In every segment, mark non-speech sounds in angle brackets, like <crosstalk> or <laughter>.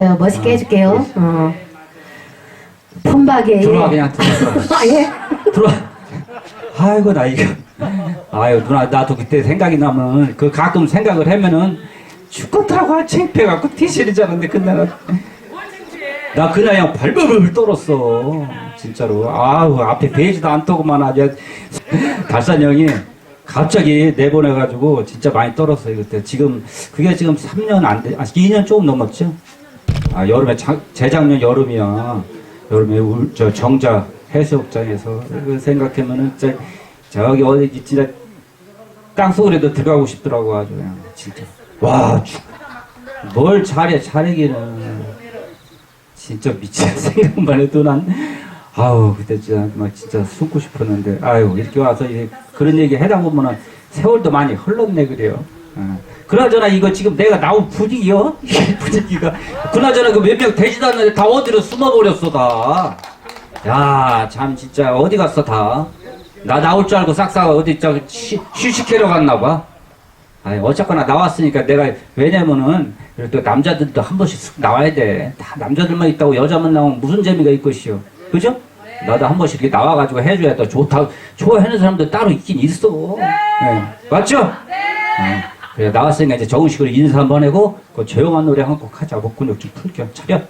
어, 멋있게 해줄게요. 어. 폰박에. 들어와 그냥 들어와 아, 예. 들어와 아이고 나 이거. 아유 누나 나도 그때 생각이 나면 그 가끔 생각을 하면은 죽겠더라고. 아, 창피해갖고 티셔츠 자는데 그날은 나 그날 그냥 발벌벌 떨었어. 진짜로. 아우 앞에 베이지도 안 떠고만 아주. 달산 형이 갑자기 내보내가지고 진짜 많이 떨었어요 그때. 지금 그게 지금 3년 안 돼 아 2년 조금 넘었죠 아 여름에 자, 재작년 여름이야. 여름에 울, 저 정자 해수욕장에서 그 생각하면은 진짜 저기 어디 진짜 땅속으로도 들어가고 싶더라고 아주 그냥 진짜. 와뭘 잘해 잘하기는. 진짜 미친 <laughs> 생각만 해도 난 아우 그때 진짜 막 진짜 숨고 싶었는데. 아유 이렇게 와서 이제 그런 얘기 하다 보면은 세월도 많이 흘렀네 그래요. 어. 그나저나 이거 지금 내가 나온 분위기요? <laughs> 이 분위기가 그나저나 그 몇 명 되지도 않는데 다 어디로 숨어버렸어 다. 야 참 진짜 어디 갔어 다. 나 나올 줄 알고 싹싹 어디 저 휴식하러 갔나 봐. 아니 어쨌거나 나왔으니까 내가 왜냐면은 또 남자들도 한 번씩 쓱 나와야 돼. 다 남자들만 있다고 여자만 나오면 무슨 재미가 있겠시오. 그죠? 나도 한 번씩 이렇게 나와가지고 해줘야 또 좋다 좋아하는 사람도 따로 있긴 있어. 네. 맞죠? 네. 그래 나왔으니까 이제 정식으로 인사 한번 하고 그 조용한 노래 한 곡 하자. 목 근육 좀 풀겨. 차렷.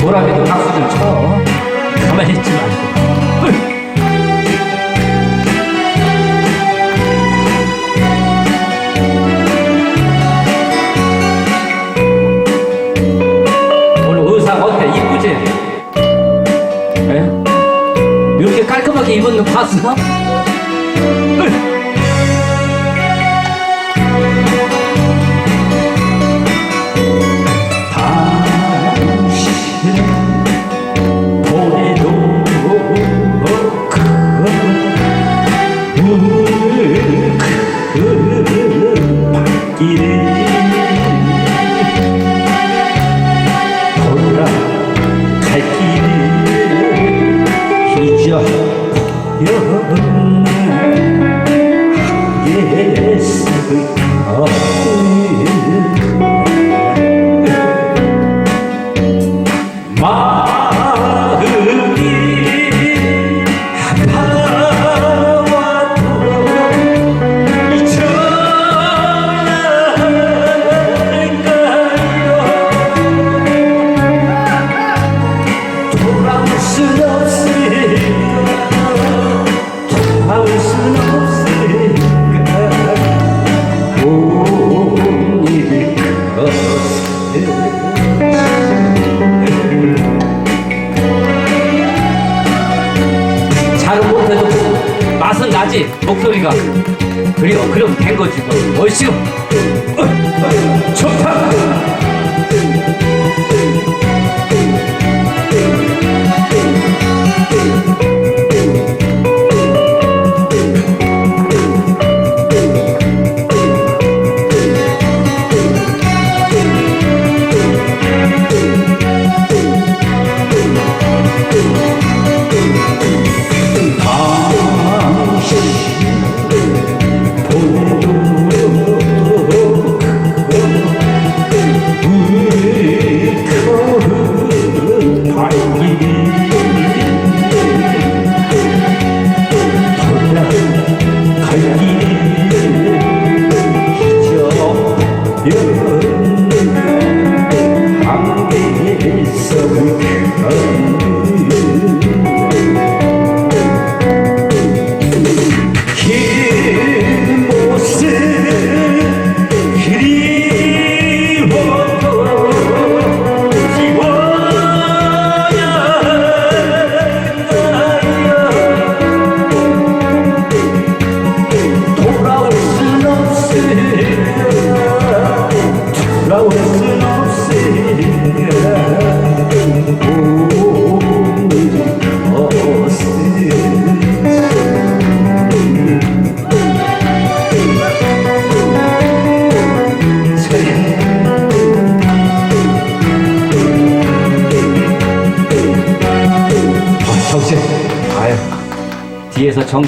보람에도 박수 좀 쳐. 가만히 있지 말고.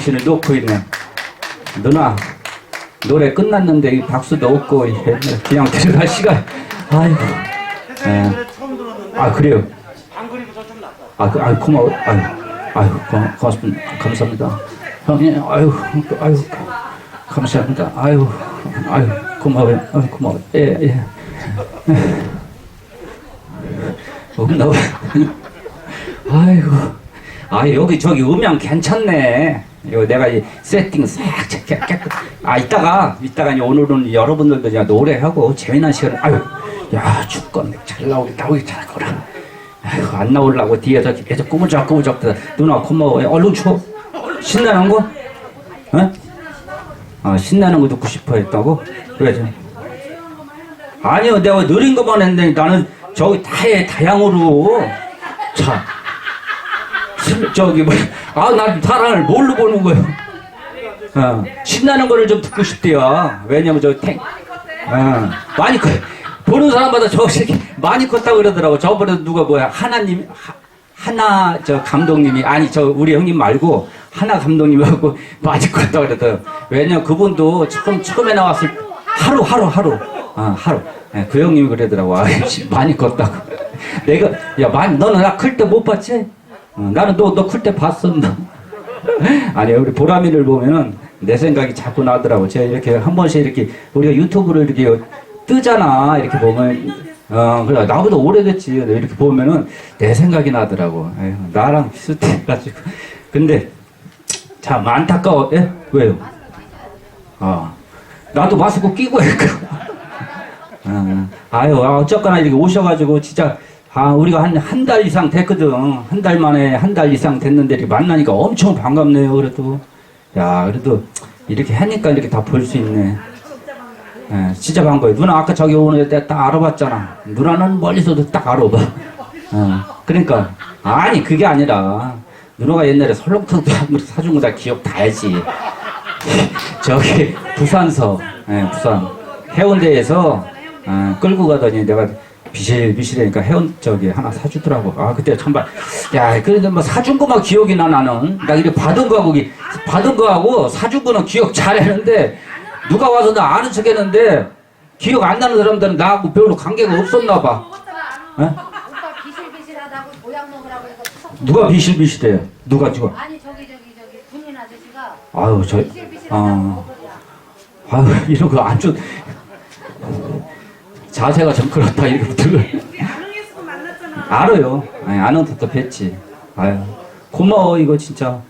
정신을 놓고 있네. 누나, 노래 끝났는데 이 박수도 없고 그냥 들어갈 시간. 아이고. 예. 아 그래요. 아, 그, 아유 고마워. 아유, 아유 고, 고맙습니다. 감사합니다. 형님, 아유, 아유, 감사합니다. 아유, 아유 고마워요. 아유 고마워. 예, 예. 없나 봐. 아이고. 아, 여기 저기 음향 괜찮네. 이거 내가 이 세팅 싹 깨- 깨끗. 아, 이따가, 이따가 오늘은 여러분들도 이제 노래하고 재미난 시간, 아유, 야, 죽겠네. 잘 나오기, 나오기 잘 거라. 아이고, 안 나오려고 뒤에서 계속 꾸물쩍 꾸물쩍 더. 누나 고마워요. 얼른 추워. 신나는 거? 어? 아, 신나는 거 듣고 싶어 했다고? 그래, 좀. 아니요, 내가 느린 것만 했는데 나는 저기 다해 다양으로 자 슬- 저기 뭐아난 사랑을 뭘로 보는 거예요? 어, 신나는 거를 좀 듣고 싶대요. 왜냐면 저 탱, 어, 많이 커 보는 사람마다 저기 많이 컸다고 그러더라고. 저번에 누가 뭐야 하나님 하, 하나 저 감독님이 아니 저 우리 형님 말고 하나 감독님하고 <laughs> 많이 컸다고 그러더라고. 왜냐면 그분도 처음 처음에 나왔을 때 하루 하루 하루 어, 하루 예, 그 형님이 그러더라고. 아, 씨, 많이 컸다고. <laughs> 내가 야 많이 너는 나 클 때 못 봤지? 어, 나는 너 너 클 때 봤어. 너. <laughs> 아니 우리 보람이를 보면은 내 생각이 자꾸 나더라고. 제가 이렇게 한 번씩 이렇게 우리가 유튜브를 이렇게 뜨잖아. 이렇게 보면 어 그래 나보다 오래됐지. 이렇게 보면은 내 생각이 나더라고. 에휴, 나랑 비슷해가지고. 근데 참 안타까워. 예? 왜요? 아 나도 마스크 끼고 할까. <laughs> 어, 아유 아, 어쨌거나 이렇게 오셔가지고 진짜 아 우리가 한 한 달 이상 됐거든. 한 달 만에 한 달 이상 됐는데 이렇게 만나니까 엄청 반갑네요 그래도. 야 그래도 이렇게 하니까 이렇게 다 볼 수 있네. 예, 진짜 반가워요. 누나 아까 저기 오는 때딱 알아봤잖아. 누나는 멀리서도 딱 알아봐. 어, 그러니까. 아니 그게 아니라 누나가 옛날에 설렁탕도 한 그릇 사준 거 다 기억 다 하지. <laughs> 저기 부산서 예, 부산. 해운대에서 어, 끌고 가더니 내가 비실비실하니까 해운 저기 하나 사주더라고. 아 그때 참말 야 그래도 뭐 사준 거만 기억이 나 나는 나 이렇게 받은 거하고 이- 받은 거하고 사준 거는 기억 잘했는데 누가 와서 나 아는 척했는데 기억 안 나는 사람들은 나하고 별로 관계가 없었나 봐. 예? 누가 비실비실해요? 누가 지금? 아니 저기 저기 저기 군인 아저씨가 아유 저 비실비실하다고 어. 아유 이런 거 안 좋. 자세가 좀 그렇다 이렇게 들어. 알아요. 아니, 아는 것도 뵀지. 아유 고마워 이거 진짜.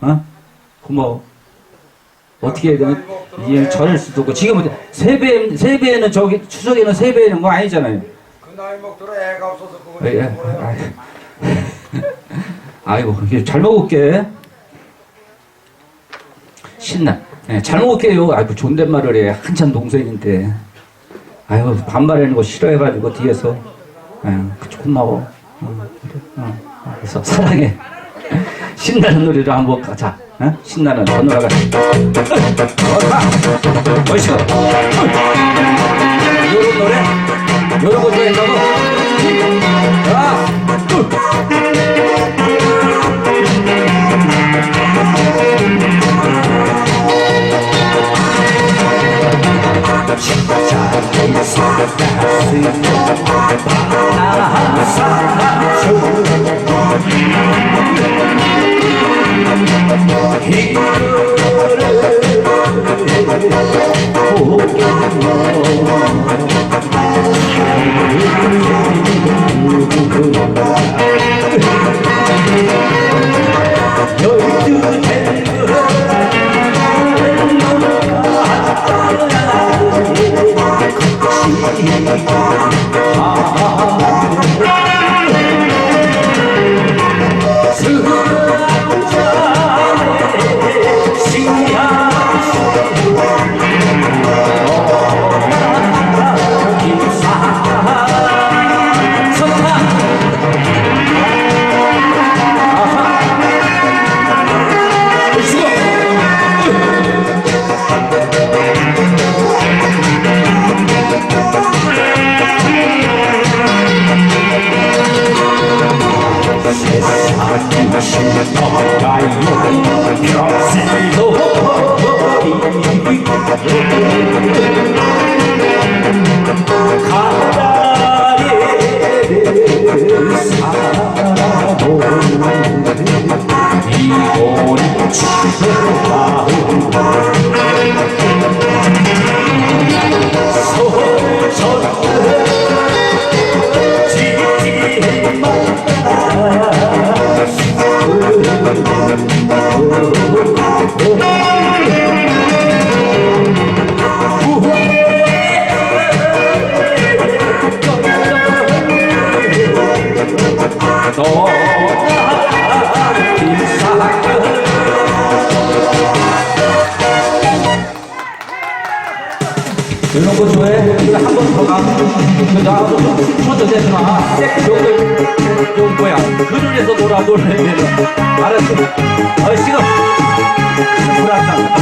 어? 고마워. 어떻게 해야 되나? 이게 저럴 수도 없고 지금은 세배 세배는 저기 추석에는 세배는 거 아니잖아요. 그 나이 먹도록 애가 없어서 그거 예, 예. 뭐야. <laughs> 아이고 잘 먹을게. 신나. 예, 잘 먹을게요. 아이고 존댓말을 해. 한참 동생인데. 아이고 반말하는 거 싫어해가지고 뒤에서. 고마워. 어, 어, 그래서 사랑해. <laughs> 신나는 노래를 한번 가자. 어? 신나는 저 노래가. 어가. 멋있어. 요런 노래. 요런 거 좋아한다고. 나도 좀 춤춰도 되구나. 저기 저 뭐야? 그늘에서 놀아 놀래. 알았어. 어 지금 불안다.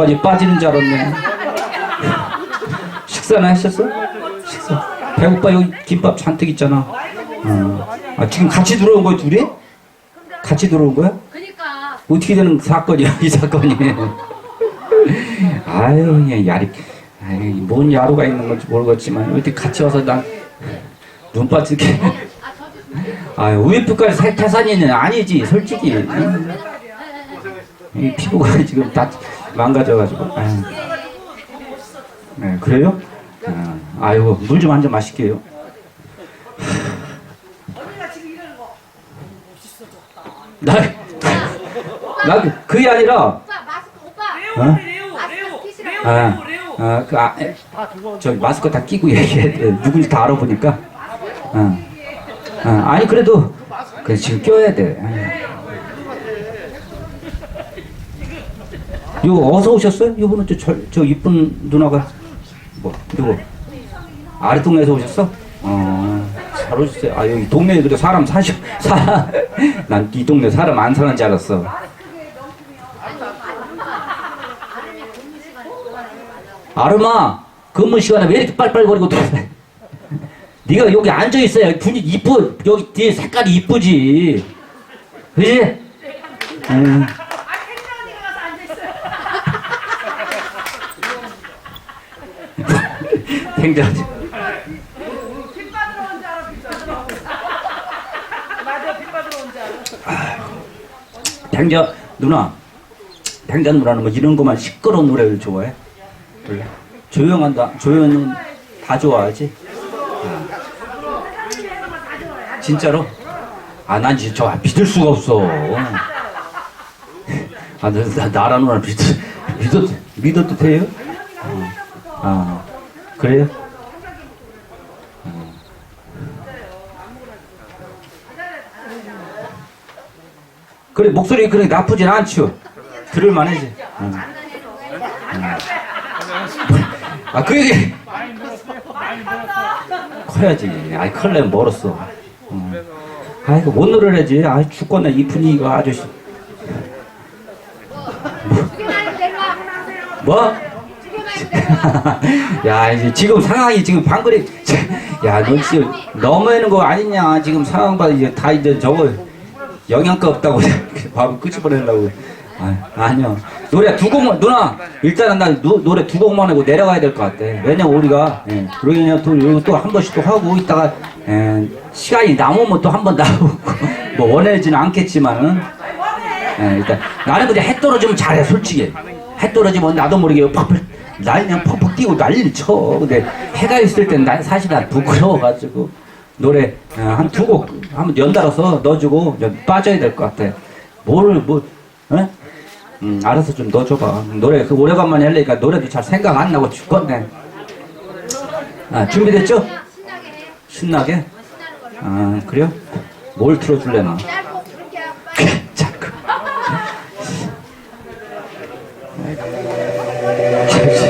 뭐가지 빠지는 줄 알았네. 식사나 하셨어? 식사. 배고파, 여기 김밥 잔뜩 있잖아. 어. 아, 지금 같이 들어온 거야, 둘이? 같이 들어온 거야? 그러니까 어떻게 되는 사건이야, 이 사건이. 아유, 얘 야리, 아유, 뭔 야루가 있는 건지 모르겠지만, 어떻게 같이 와서 난, 눈 빠지게. 아유, 우유빛깔 새- 태산이는 아니지, 솔직히. 이 피부가 지금 다 망가져가지고. 아유. 네, 그래요? 아, 아이고, 물좀 한 잔 마실게요. 나, 나, 그게 아니라, 오빠 마스크 오빠 어? 레오 레오 끼시라고. 아, 아, 그, 아, 에, 저 마스크 다 끼고 얘기해. 누군지 다 알아보니까. 어. 어, 아니, 그래도, 그 지금 껴야 돼. 이거 어서 오셨어요? 이분은 저, 저, 저 이쁜 누나가, 뭐, 누구? 아래 동네에서 오셨어? 어, 잘 오셨어요. 아, 여기 동네에 그래 사람 사셔, <laughs> 사, 난 이 동네 사람 안 사는 줄 알았어. 아름아 근무 시간에 왜 이렇게 빨빨거리고 들어오네 <laughs> 네가 여기 앉아 있어야 분위기 이쁘 여기 뒤에 색깔이 이쁘지 그지? 응. 아 태산이가 가서 앉아있어요 줄 알아 팽자 누나 팽자 누나는 뭐 이런 것만 시끄러운 노래를 좋아해? 원래? 조용한 다 조용은 다 좋아하지? 아. 진짜로? 아 난 진짜 믿을 수가 없어 아, 나, 나, 나라 누나 믿, 믿어도, 믿어도 돼요? 어. 아, 그래요? 어. 그래, 목소리 그렇게 나쁘진 않죠? 들을만하지? 어. 어. 아, 그 얘기! 커야지. 아이, 클레면 멀었어. 어. 아이고, 못 노래야지. 아이, 죽겠네. 이 분위기가 아주. 씨. 죽여놔야 될까 뭐? <laughs> 야 이제 지금 상황이 지금 방글이 야너 지금 너무하는 거 아니냐? 지금 상황 봐 이제 다 이제 저거 영양가 없다고 <laughs> 바로 끄집어내려고. 아, 아니요. 노래 두 곡만 누나 일단은 나 노, 노래 두 곡만 하고 내려가야 될 것 같아. 왜냐면 우리가 예, 그러냐 또 이거 또한 번씩 또 하고 있다가 예, 시간이 남으면 또 한 번 나오고 <laughs> 뭐 원하지는 않겠지만은. 예, 일단 나는 근데 해 떨어지면 잘해 솔직히. 해 떨어지면 나도 모르게 퍽퍽 날 그냥 퍽퍽 뛰고 난리를 쳐 근데 해가 있을 땐 난 사실 난 부끄러워가지고 노래 어, 한두 곡 한번 연달아서 넣어주고 연- 빠져야 될 것 같아 뭘뭐 어? 음, 알아서 좀 넣어줘봐 노래 그 오래간만에 하려니까 노래도 잘 생각 안 나고 죽겠네 아 준비됐죠? 신나게 아 그래요? 뭘 틀어줄래나 <laughs> 자꾸. <laughs>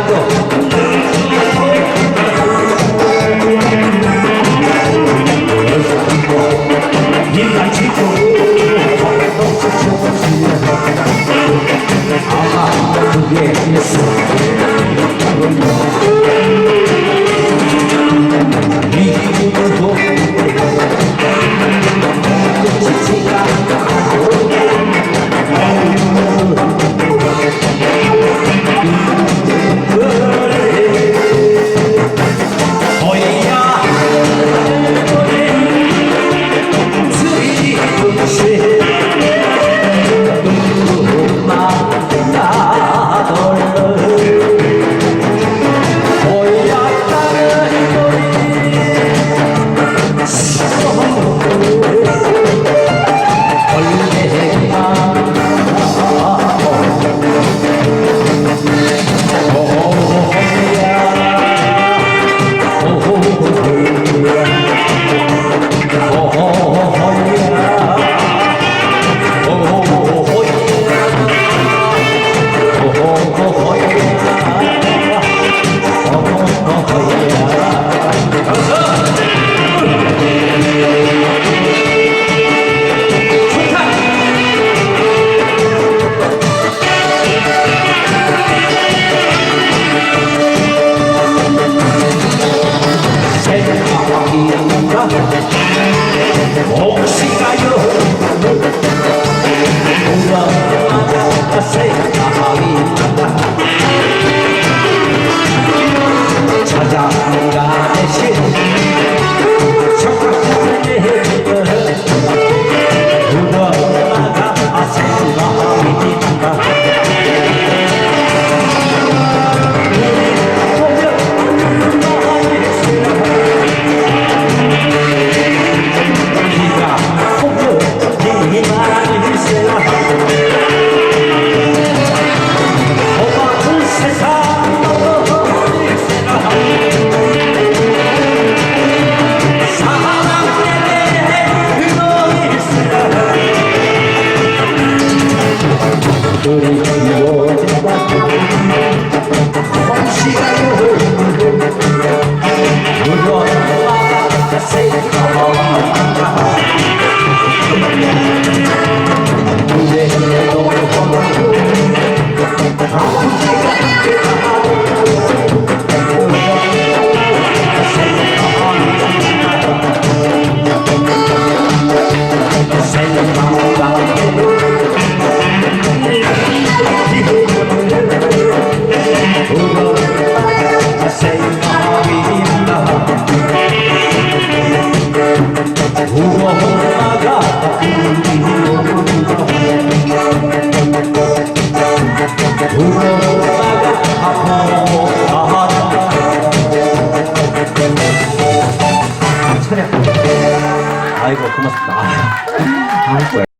나도